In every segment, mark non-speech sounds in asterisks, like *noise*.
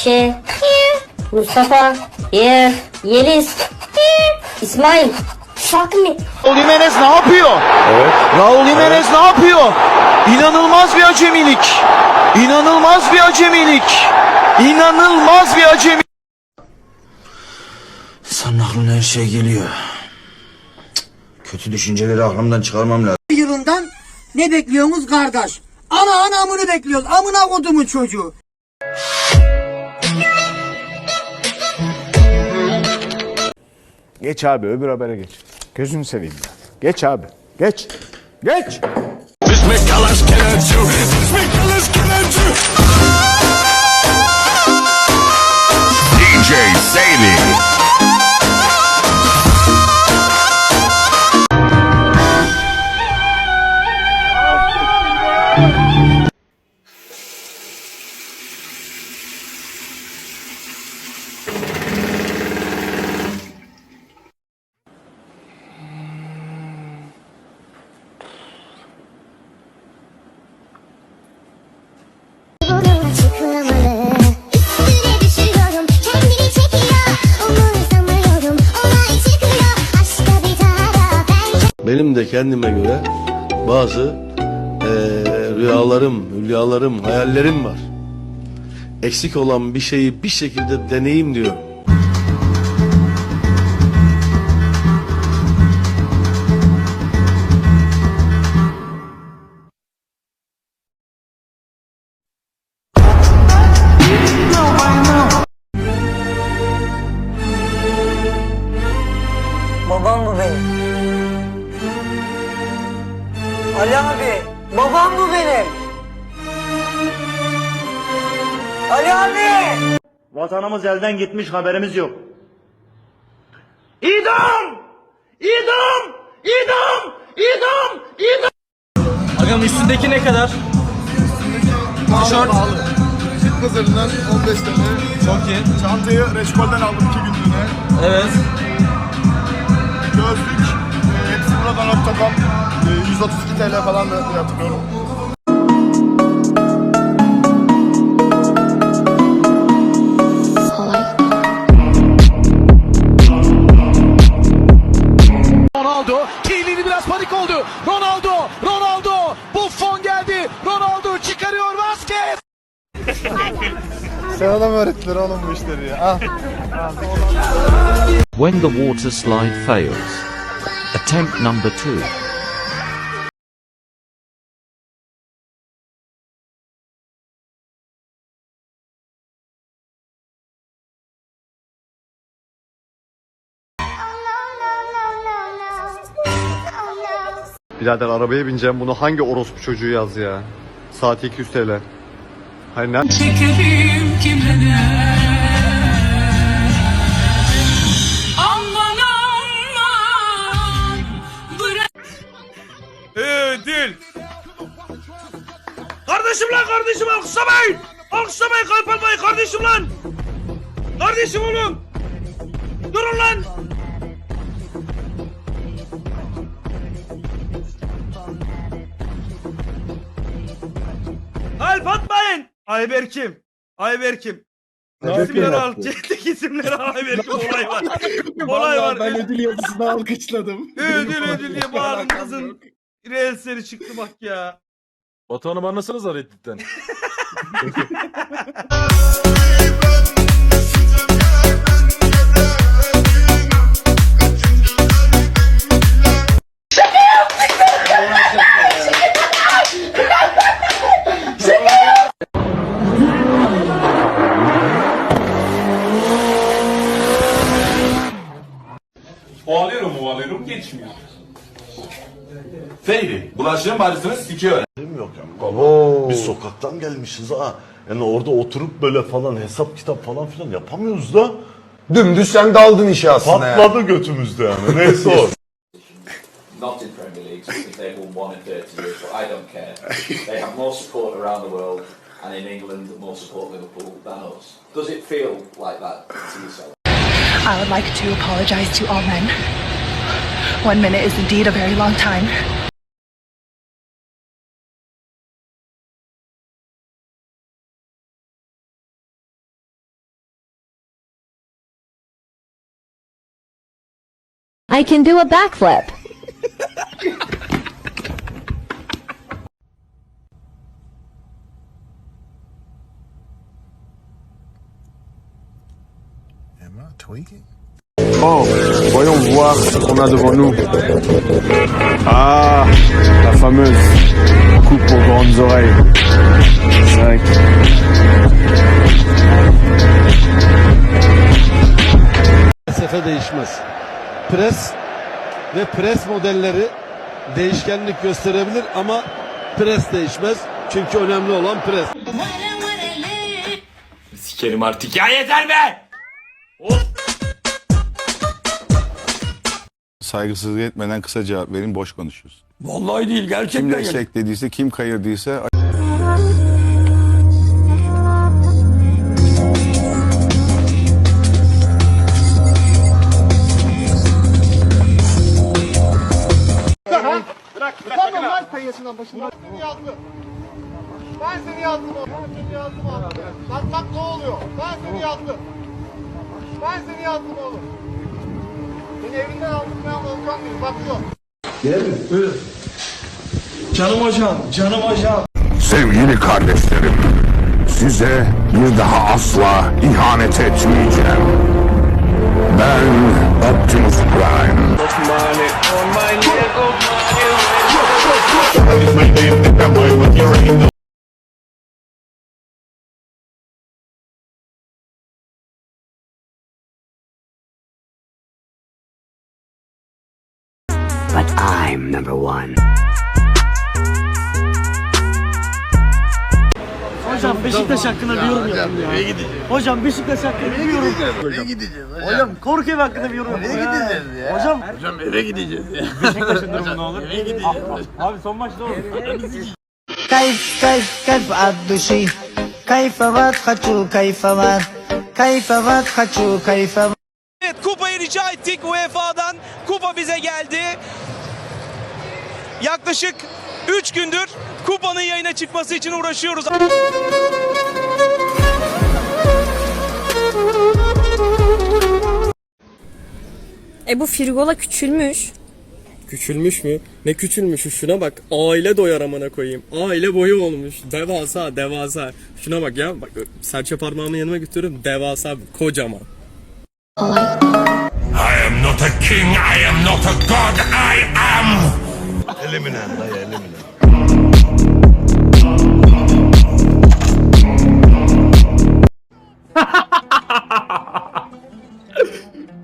Ayşe, Mustafa, Yer, Yeliz, İsmail, Şakmi. Raul Jimenez ne yapıyor? Raul Jimenez ne yapıyor? İnanılmaz bir acemilik. İnanılmaz bir acemilik. İnanılmaz bir acemi. Senin aklına her şey geliyor. Kötü düşünceleri aklımdan çıkarmam lazım. yılından ne bekliyorsunuz kardeş? Ana anamını bekliyoruz. Amına kodumun çocuğu. Geç abi öbür habere geç. Gözünü seveyim ya. Geç abi. Geç. Geç. DJ de kendime göre bazı eee, rüyalarım, hülyalarım, hayallerim var. Eksik olan bir şeyi bir şekilde deneyim diyorum. Vatanımız elden gitmiş haberimiz yok. İdam! İdam! İdam! İdam! İdam! Agam üstündeki ne kadar? Tişört. Süt pazarından 15 tane. Çok iyi. Çantayı Reçkol'den aldım 2 günlüğüne. Evet. Gözlük. e, hepsi buradan Octocom. E, 132 TL falan da hatırlıyorum. Ronaldo. Kielini biraz panik oldu. Ronaldo. Ronaldo. Buffon geldi. Ronaldo çıkarıyor Vasquez. Sana mı öğrettiler oğlum bu işleri ya? Al. When the water slide fails. Attempt number two. Birader arabaya bineceğim bunu hangi orospu çocuğu yaz ya? Saati 200 TL. Hayır ne? Ödül. Kardeşim lan kardeşim alkışlamayın. Alkışlamayın kalp almayın kardeşim lan. Kardeşim oğlum. Durun lan. Kalp atmayın. Ayberk'im. Ayberk'im. İsimleri al. Çektik isimleri al Ayberk'im olay var. *laughs* olay var. Ben ödül yazısını alkışladım. *laughs* Ödül ödül diye *laughs* bağırdın kızın. Reelsleri çıktı bak ya. Batuhan'ı anlasanıza Reddit'ten. Ovalıyorum ovalıyorum geçmiyor. Feyri, bulaşığın bacısını sikiyor. Yok yani. Biz sokaktan gelmişiz ha. Yani orada oturup böyle falan hesap kitap falan filan yapamıyoruz da. Dümdüz sen daldın işe aslında ya. Patladı götümüzde yani. Neyse o. not in Premier League because they've won one in 30 years, but I don't care. They have more support around the world, and in England, more support Liverpool than us. Does it feel like that to yourself? I would like to apologize to all men. One minute is indeed a very long time. I can do a backflip. Am I tweaking? Oh, voyons voir ce qu'on a devant nous. Ah, la fameuse coupe aux grandes oreilles. 5. Felsefe değişmez. Pres ve pres modelleri değişkenlik gösterebilir ama pres değişmez. Çünkü önemli olan pres. Sikerim artık ya yeter be! Saygısızlık etmeden kısa cevap verin boş konuşuyoruz. Vallahi değil gerçekten. Kim desteklediyse kim kayırdıysa Seni evinden aldım ben Volkan Bey. Bak şu. Sevgili kardeşlerim, size bir daha asla ihanet etmeyeceğim. Ben Optimus Prime. number one. Hocam Beşiktaş hakkında bir yorum yapın ya. Hocam Beşiktaş hakkında bir yorum. Nereye gideceğiz hocam? Hocam korku evi hakkında bir yorum yapın Nereye ya. gideceğiz ya? Hocam Hocam eve gideceğiz ya. *laughs* Beşiktaş'ın durumu ne olur? Eve gideceğiz. Abi son maç ne olur? كيف كيف كيف عبدو شي كيف خطو كيف كيف خطو كيف Evet kupayı rica ettik UEFA'dan. Kupa bize geldi. Yaklaşık 3 gündür kupanın yayına çıkması için uğraşıyoruz. E bu Firgola küçülmüş. Küçülmüş mü? Ne küçülmüş? Şuna bak. Aile doyar amına koyayım. Aile boyu olmuş. Devasa, devasa. Şuna bak ya. Bak serçe parmağımı yanıma götürüyorum. Devasa, kocaman. I am not a king, I am not a god, I am... Eliminen dayı eliminen.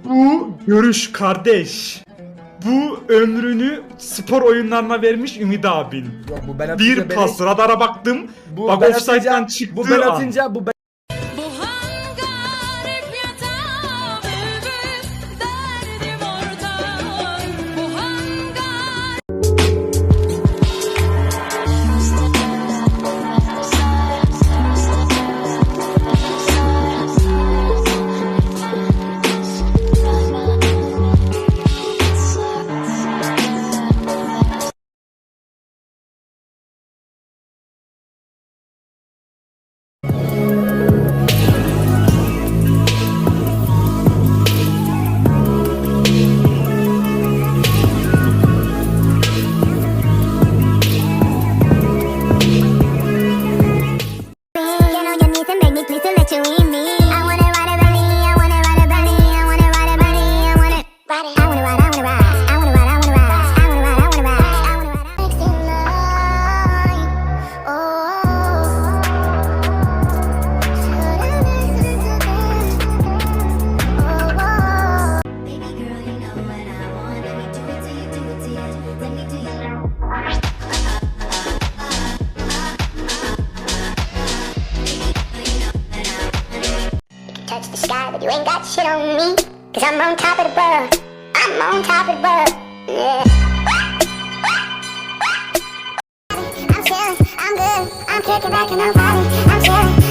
Bu görüş kardeş. Bu ömrünü spor oyunlarına vermiş Ümit abin. bir pas radara baktım. bak offside'den çıktı. Bu ben atınca bu Bu Yeah. I'm chillin', I'm good, I'm kicking back and I'm vibing. I'm chillin',